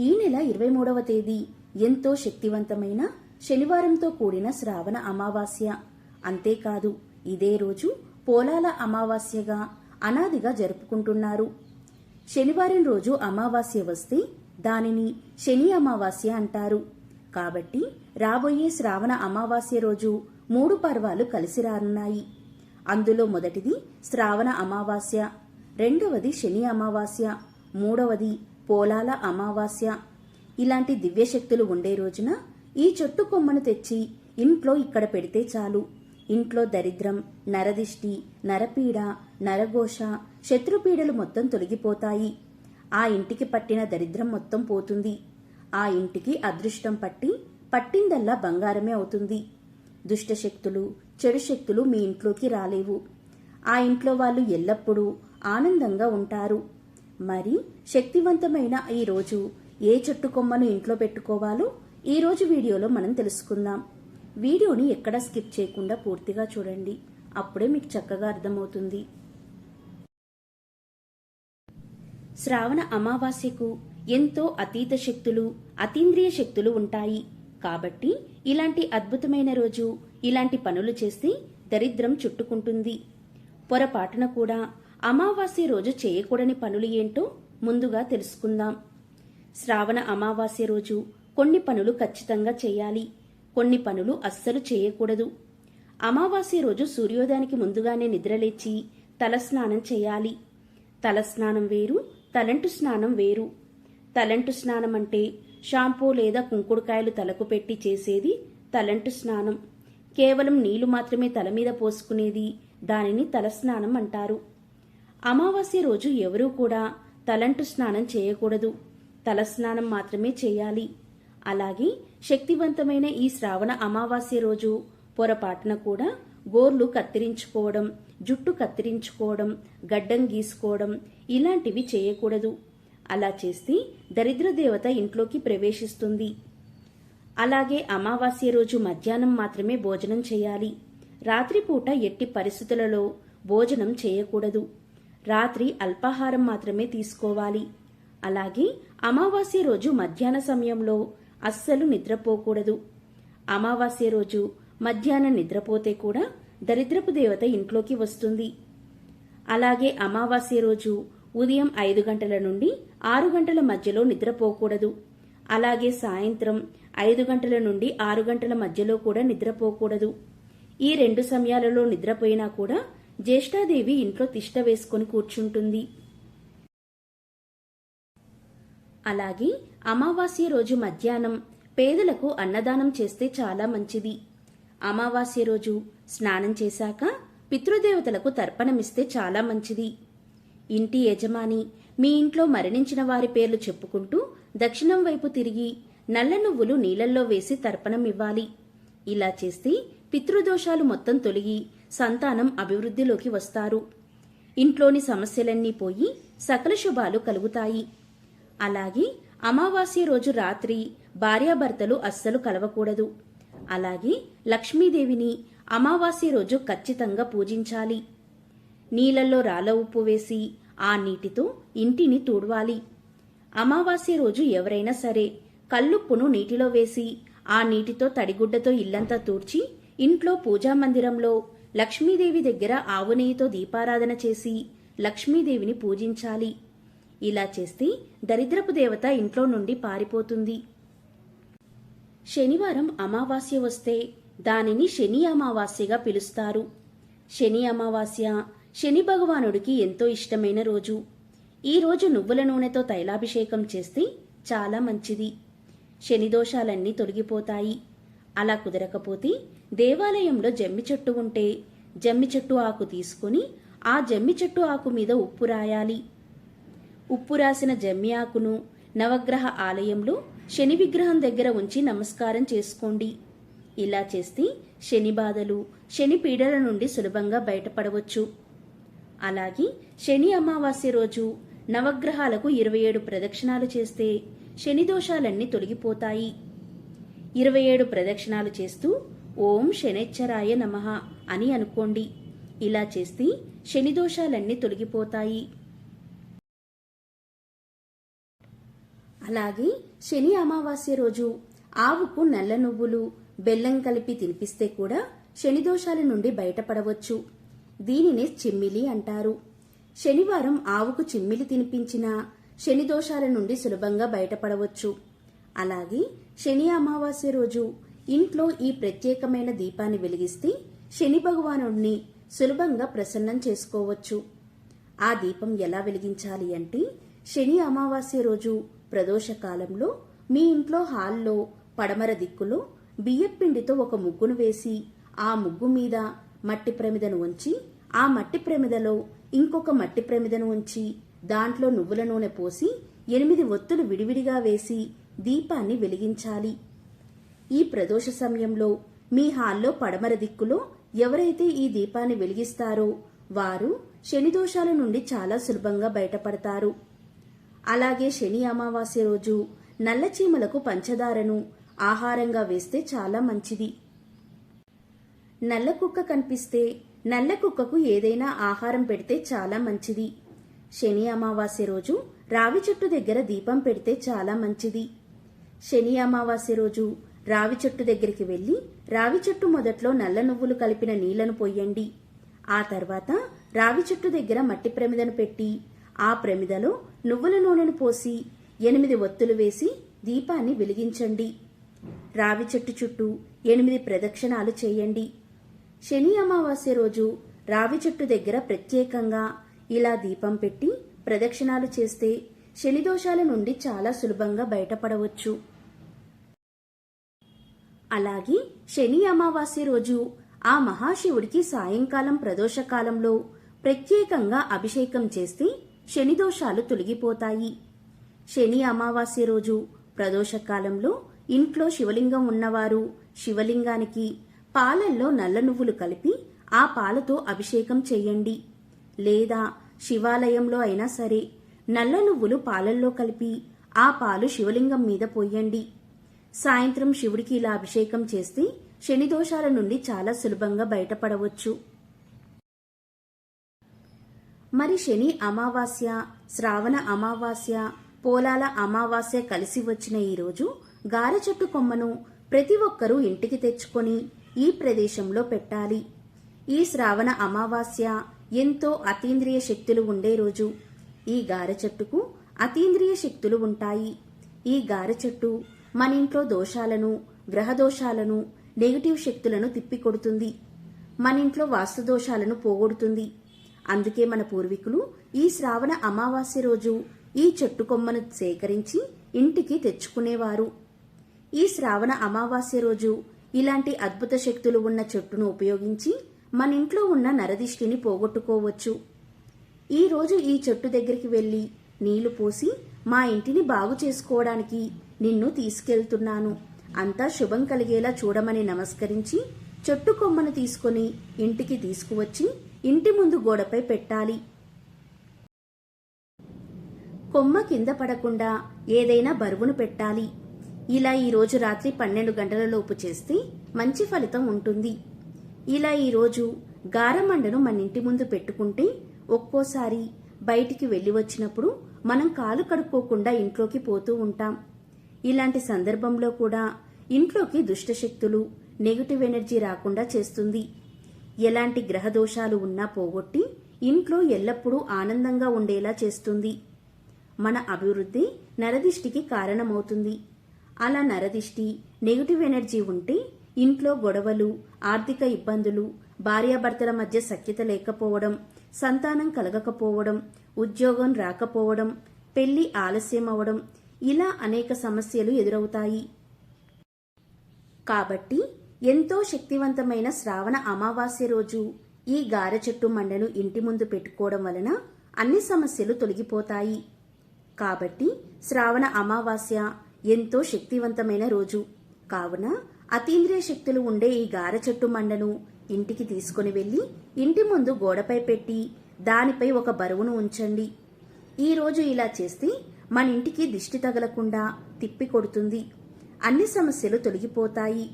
ఈ నెల ఇరవై మూడవ తేదీ ఎంతో శక్తివంతమైన శనివారంతో కూడిన శ్రావణ అమావాస్య. అంతేకాదు ఇదే రోజు పోలాల అమావాస్యగా అనాదిగా జరుపుకుంటున్నారు. శనివారం రోజు అమావాస్య వస్తే దానిని శని అమావాస్య అంటారు. కాబట్టి రాబోయే శ్రావణ అమావాస్య రోజు మూడు పర్వాలు కలిసి రానున్నాయి. అందులో మొదటిది శ్రావణ అమావాస్య రెండవది శని అమావాస్య మూడవది పోలాల అమావాస్య. ఇలాంటి దివ్యశక్తులు ఉండే రోజున ఈ చెట్టు కొమ్మను తెచ్చి ఇంట్లో ఇక్కడ పెడితే చాలు. ఇంట్లో దరిద్రం నరదిష్టి నరపీడ నరఘోష శత్రుపీడలు మొత్తం తొలగిపోతాయి. ఆ ఇంటికి పట్టిన దరిద్రం మొత్తం పోతుంది. ఆ ఇంటికి అదృష్టం పట్టి పట్టిందల్లా బంగారమే అవుతుంది. దుష్టశక్తులు చెడు శక్తులు మీ ఇంట్లోకి రాలేవు. ఆ ఇంట్లో వాళ్ళు ఎల్లప్పుడూ ఆనందంగా ఉంటారు. మరి శక్తివంతమైన ఈ రోజు ఏ చెట్టు కొమ్మను ఇంట్లో పెట్టుకోవాలో ఈ రోజు వీడియోలో మనం తెలుసుకుందాం. వీడియోని ఎక్కడా స్కిప్ చేయకుండా పూర్తిగా చూడండి. అప్పుడే మీకు చక్కగా అర్థమవుతుంది. శ్రావణ అమావాస్యకు ఎంతో అతీత శక్తులు అతీంద్రియ శక్తులు ఉంటాయి. కాబట్టి ఇలాంటి అద్భుతమైన రోజు ఇలాంటి పనులు చేస్తే దరిద్రం చుట్టుకుంటుంది. పొరపాటున కూడా అమావాస్య రోజు చేయకూడని పనులు ఏంటో ముందుగా తెలుసుకుందాం. శ్రావణ అమావాస్య రోజు కొన్ని పనులు ఖచ్చితంగా చేయాలి. కొన్ని పనులు అస్సలు చేయకూడదు. అమావాస్య రోజు సూర్యోదయానికి ముందుగానే నిద్రలేచి తలస్నానం చేయాలి. తలస్నానం వేరు తలంటు స్నానం వేరు. తలంటు స్నానం అంటే షాంపూ లేదా కుంకుడుకాయలు తలకు పెట్టి చేసేది తలంటు స్నానం. కేవలం నీళ్ళు మాత్రమే తల మీద పోసుకునేది దానిని తలస్నానం అంటారు. అమావాస్య రోజు ఎవరూ కూడా తలంటు స్నానం చేయకూడదు. తలస్నానం మాత్రమే చేయాలి. అలాగే శక్తివంతమైన ఈ శ్రావణ అమావాస్య రోజు పొరపాటున కూడా గోర్లు కత్తిరించుకోవడం జుట్టు కత్తిరించుకోవడం గడ్డం గీసుకోవడం ఇలాంటివి చేయకూడదు. అలా చేస్తే దరిద్ర దేవత ఇంట్లోకి ప్రవేశిస్తుంది. అలాగే అమావాస్య రోజు మధ్యాహ్నం మాత్రమే భోజనం చేయాలి. రాత్రిపూట ఎట్టి పరిస్థితులలో భోజనం చేయకూడదు. రాత్రి అల్పాహారం మాత్రమే తీసుకోవాలి. అలాగే అమావాస్య రోజు మధ్యాహ్న సమయంలో అస్సలు నిద్రపోకూడదు. అమావాస్య రోజు మధ్యాహ్నం నిద్రపోతే కూడా దరిద్రపు దేవత ఇంట్లోకి వస్తుంది. అలాగే అమావాస్య రోజు ఉదయం ఐదు గంటల నుండి ఆరు గంటల మధ్యలో నిద్రపోకూడదు. అలాగే సాయంత్రం ఐదు గంటల నుండి ఆరు గంటల మధ్యలో కూడా నిద్రపోకూడదు. ఈ రెండు సమయాలలో నిద్రపోయినా కూడా జ్యేష్ఠాదేవి ఇంట్లో తిష్ట వేసుకొని కూర్చుంటుంది. అలాగే అమావాస్య రోజు మధ్యాహ్నం పేదలకు అన్నదానం చేస్తే చాలా మంచిది. అమావాస్య రోజు స్నానం చేశాక పితృదేవతలకు తర్పణమిస్తే చాలా మంచిది. ఇంటి యజమాని మీ ఇంట్లో మరణించిన వారి పేర్లు చెప్పుకుంటూ దక్షిణం వైపు తిరిగి నల్ల నువ్వులు నీళ్ళల్లో వేసి తర్పణం ఇవ్వాలి. ఇలా చేస్తే పితృదోషాలు మొత్తం తొలగి సంతానం అభివృద్ధిలోకి వస్తారు. ఇంట్లోని సమస్యలన్నీ పోయి సకల శుభాలు కలుగుతాయి. అలాగే అమావాస్య రోజు రాత్రి భార్యాభర్తలు అస్సలు కలవకూడదు. అలాగే లక్ష్మీదేవిని అమావాస్య రోజు ఖచ్చితంగా పూజించాలి. నీళ్ళలో రాళ్ళ ఉప్పు వేసి ఆ నీటితో ఇంటిని తూడవాలి. అమావాస్య రోజు ఎవరైనా సరే కల్లుప్పును నీటిలో వేసి ఆ నీటితో తడిగుడ్డతో ఇల్లంతా తూర్చి ఇంట్లో పూజా మందిరంలో లక్ష్మీదేవి దగ్గర ఆవు నెయ్యితో దీపారాధన చేసి లక్ష్మీదేవిని పూజించాలి. ఇలా చేస్తే దరిద్రపు దేవత ఇంట్లో నుండి పారిపోతుంది. శనివారం అమావాస్య వస్తే దానిని శని అమావాస్యగా పిలుస్తారు. శని అమావాస్య శని భగవానుడికి ఎంతో ఇష్టమైన రోజు. ఈ రోజు నువ్వుల నూనెతో తైలాభిషేకం చేస్తే చాలా మంచిది. శని దోషాలన్నీ తొలగిపోతాయి. అలా కుదరకపోతే దేవాలయంలో జమ్మి చెట్టు ఉంటే జమ్మి చెట్టు ఆకు తీసుకుని ఆ జమ్మి చెట్టు ఆకు మీద ఉప్పు రాయాలి. ఉప్పు రాసిన జమ్మి ఆకును నవగ్రహ ఆలయంలో శని విగ్రహం దగ్గర ఉంచి నమస్కారం చేసుకోండి. ఇలా చేస్తే శని బాధలు శని పీడల నుండి సులభంగా బయటపడవచ్చు. అలాగే శని అమావాస్య రోజు నవగ్రహాలకు ఇరవై ఏడు ప్రదక్షిణాలు చేస్తే శని దోషాలన్నీ తొలగిపోతాయి. ఇరవై ఏడు ప్రదక్షిణాలు చేస్తూ ఓం శనేచ్చరాయ నమః అని అనుకోండి. ఇలా చేస్తే శనిదోషాలన్నీ తొలగిపోతాయి. అలాగే శని అమావాస్య రోజు ఆవుకు నల్ల నువ్వులు బెల్లం కలిపి తినిపిస్తే కూడా శనిదోషాల నుండి బయటపడవచ్చు. దీనినే చిమ్మిలి అంటారు. శనివారం ఆవుకు చిమ్మిలి తినిపించినా శని దోషాల నుండి సులభంగా బయటపడవచ్చు. అలాగే శని అమావాస్య రోజు ఇంట్లో ఈ ప్రత్యేకమైన దీపాన్ని వెలిగిస్తే శని భగవానుడిని సులభంగా ప్రసన్నం చేసుకోవచ్చు. ఆ దీపం ఎలా వెలిగించాలి అంటే శని అమావాస్య రోజు ప్రదోషకాలంలో మీ ఇంట్లో హాల్లో పడమర దిక్కులో బియ్యపిండితో ఒక ముగ్గును వేసి ఆ ముగ్గు మీద మట్టి ప్రమిదను ఉంచి ఆ మట్టి ప్రమిదలో ఇంకొక మట్టి ప్రమిదను ఉంచి దాంట్లో నువ్వుల నూనె పోసి ఎనిమిది ఒత్తులు విడివిడిగా వేసి దీపాన్ని వెలిగించాలి. ఈ ప్రదోష సమయంలో మీ హాల్లో పడమర దిక్కులో ఎవరైతే ఈ దీపాన్ని వెలిగిస్తారో వారు శని దోషాల నుండి చాలా సులభంగా బయటపడతారు. అలాగే శని అమావాస్య రోజు నల్ల చీమలకు పంచదారను ఆహారంగా వేస్తే చాలా మంచిది. నల్ల కుక్క కనిపిస్తే నల్ల కుక్కకు ఏదైనా ఆహారం పెడితే చాలా మంచిది. శని అమావాస్య రోజు రావి చెట్టు దగ్గర దీపం పెడితే చాలా మంచిది. శని అమావాస్య రోజు రావి చెట్టు దగ్గరికి వెళ్ళి రావి చెట్టు మొదట్లో నల్ల నువ్వులు కలిపిన నీళ్ళను పోయండి. ఆ తర్వాత రావి చెట్టు దగ్గర మట్టి ప్రమిదను పెట్టి ఆ ప్రమిదలో నువ్వుల నూనెను పోసి ఎనిమిది ఒత్తులు వేసి దీపాన్ని వెలిగించండి. రావి చెట్టు చుట్టూ ఎనిమిది ప్రదక్షిణాలు చేయండి. శని అమావాస్య రోజు రావి చెట్టు దగ్గర ప్రత్యేకంగా ఇలా దీపం పెట్టి ప్రదక్షిణాలు చేస్తే శని దోషాల నుండి చాలా సులభంగా బయటపడవచ్చు. అలాగే శని అమావాస్య రోజు ఆ మహాశివుడికి సాయంకాలం ప్రదోషకాలంలో ప్రత్యేకంగా అభిషేకం చేస్తే శని దోషాలు తొలగిపోతాయి. శని అమావాస్య రోజు ప్రదోషకాలంలో ఇంట్లో శివలింగం ఉన్నవారు శివలింగానికి పాలల్లో నల్ల నువ్వులు కలిపి ఆ పాలతో అభిషేకం చేయండి. లేదా శివాలయంలో అయినా సరే నల్ల నువ్వులు పాలల్లో కలిపి ఆ పాలు శివలింగం మీద పోయండి. సాయంత్రం శివుడికి ఇలా అభిషేకం చేస్తే శని దోషాల నుండి చాలా సులభంగా బయటపడవచ్చు. మరి శని అమావాస్య శ్రావణ అమావాస్య పోలాల అమావాస్య కలిసి వచ్చిన ఈ రోజు గార చెట్టు కొమ్మను ప్రతి ఒక్కరూ ఇంటికి తెచ్చుకొని ఈ ప్రదేశంలో పెట్టాలి. ఈ శ్రావణ అమావాస్య ఎంతో అతీంద్రియ శక్తులు ఉండే రోజు ఈ గార చెట్టుకు అతీంద్రియ శక్తులు ఉంటాయి. ఈ గార చెట్టు మన ఇంట్లో దోషాలను గ్రహ దోషాలను నెగిటివ్ శక్తులను తిప్పికొడుతుంది. మన ఇంట్లో వాస్తు దోషాలను పోగొడుతుంది. అందుకే మన పూర్వీకులు ఈ శ్రావణ అమావాస్య రోజు ఈ చెట్టు కొమ్మను సేకరించి ఇంటికి తెచ్చుకునేవారు. ఈ శ్రావణ అమావాస్య రోజు ఇలాంటి అద్భుత శక్తులు ఉన్న చెట్టును ఉపయోగించి మన ఇంట్లో ఉన్న నరదిష్టిని పోగొట్టుకోవచ్చు. ఈరోజు ఈ చెట్టు దగ్గరికి వెళ్ళి నీళ్ళు పోసి మా ఇంటిని బాగు చేసుకోవడానికి నిన్ను తీసుకెళ్తున్నాను. అంతా శుభం కలిగేలా చూడమని నమస్కరించి చెట్టు కొమ్మను తీసుకొని ఇంటికి తీసుకువచ్చి ఇంటి ముందు గోడపై పెట్టాలి. కొమ్మ కింద పడకుండా ఏదైనా బరువును పెట్టాలి. ఇలా ఈరోజు రాత్రి పన్నెండు గంటలలోపు చేస్తే మంచి ఫలితం ఉంటుంది. ఇలా ఈరోజు గారమండను మన ఇంటి ముందు పెట్టుకుంటే ఒక్కోసారి బయటికి వెళ్ళి వచ్చినప్పుడు మనం కాలు కడుక్కోకుండా ఇంట్లోకి పోతూ ఉంటాం. ఇలాంటి సందర్భంలో కూడా ఇంట్లోకి దుష్టశక్తులు నెగటివ్ ఎనర్జీ రాకుండా చేస్తుంది. ఎలాంటి గ్రహ దోషాలు ఉన్నా పోగొట్టి ఇంట్లో ఎల్లప్పుడూ ఆనందంగా ఉండేలా చేస్తుంది. మన అభివృద్ధి నరదిష్టికి కారణమవుతుంది. అలా నరదిష్టి నెగటివ్ ఎనర్జీ ఉంటే ఇంట్లో గొడవలు ఆర్థిక ఇబ్బందులు భార్యాభర్తల మధ్య సఖ్యత లేకపోవడం సంతానం కలగకపోవడం ఉద్యోగం రాకపోవడం పెళ్ళి ఆలస్యం అవడం ఇలా అనేక సమస్యలు ఎదురవుతాయి. కాబట్టి ఎంతో శక్తివంతమైన శ్రావణ అమావాస్య రోజు ఈ గారచెట్టు మండను ఇంటి ముందు పెట్టుకోవడం వలన అన్ని సమస్యలు తొలగిపోతాయి. కాబట్టి శ్రావణ అమావాస్య ఎంతో శక్తివంతమైన రోజు. కావున అతీంద్రియ శక్తులు ఉండే ఈ గార చెట్టు మండను ఇంటికి తీసుకుని వెళ్ళి ఇంటి ముందు గోడపై పెట్టి దానిపై ఒక బరువును ఉంచండి. ఈరోజు ఇలా చేస్తే మన ఇంటికి దిష్టి తగలకుండా తిప్పి కొడుతుంది. అన్ని సమస్యలు తొలగిపోతాయి.